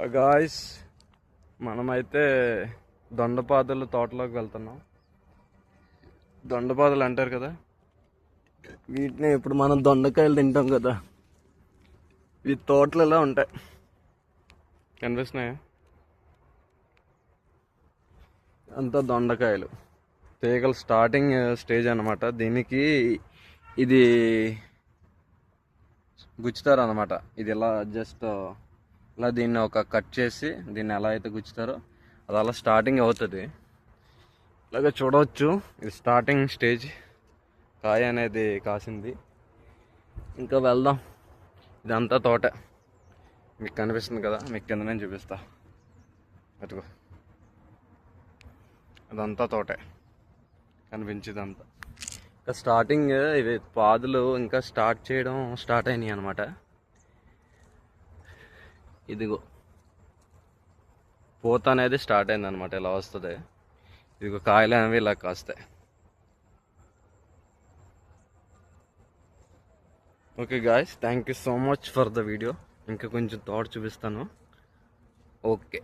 Guys మనమైతే దొండపాదుల తోటలోకి వెళ్తున్నాం. దొండపాదులు అంటారు కదా? వీటిని ఇప్పుడు మనం దొండకాయలు తింటాం కదా. ఈ తోటలలో ఉంటాయి? కనిపిస్తున్నాయా? అంతా దొండకాయలు. తీగలు స్టార్టింగ్ స్టేజ్ uh, అన్నమాట. దీనికి ఇది గుచ్చుతారు అనమాట ఇది ఇలా జస్ట్ ఇలా దీన్ని ఒక కట్ చేసి దీన్ని ఎలా అయితే గుచ్చుతారో అది అలా స్టార్టింగ్ అవుతుంది. ఇలాగ చూడవచ్చు. ఇది స్టార్టింగ్ స్టేజ్ కాయ అనేది కాసింది. ఇంకా వెళ్దాం. ఇదంతా తోట. మీకు కనిపిస్తుంది కదా? మీకు కింద నేను చూపిస్తా. అటుగో అదంతా తోటే. కనిపించేదంతా. ఇంకా స్టార్టింగ్ ఇవి పాదులు ఇంకా స్టార్ట్ చేయడం స్టార్ట్ అయినాయి అనమాట ఇదిగో. పూత అనేది స్టార్ట్ అయింది అనమాట ఇలా వస్తుంది. ఇదిగో కాయలు అనేవి ఇలా కాస్తాయి. Okay guys thank you so much for the video ఇంకా కొంచెం థాట్ చూపిస్తాను. ఓకే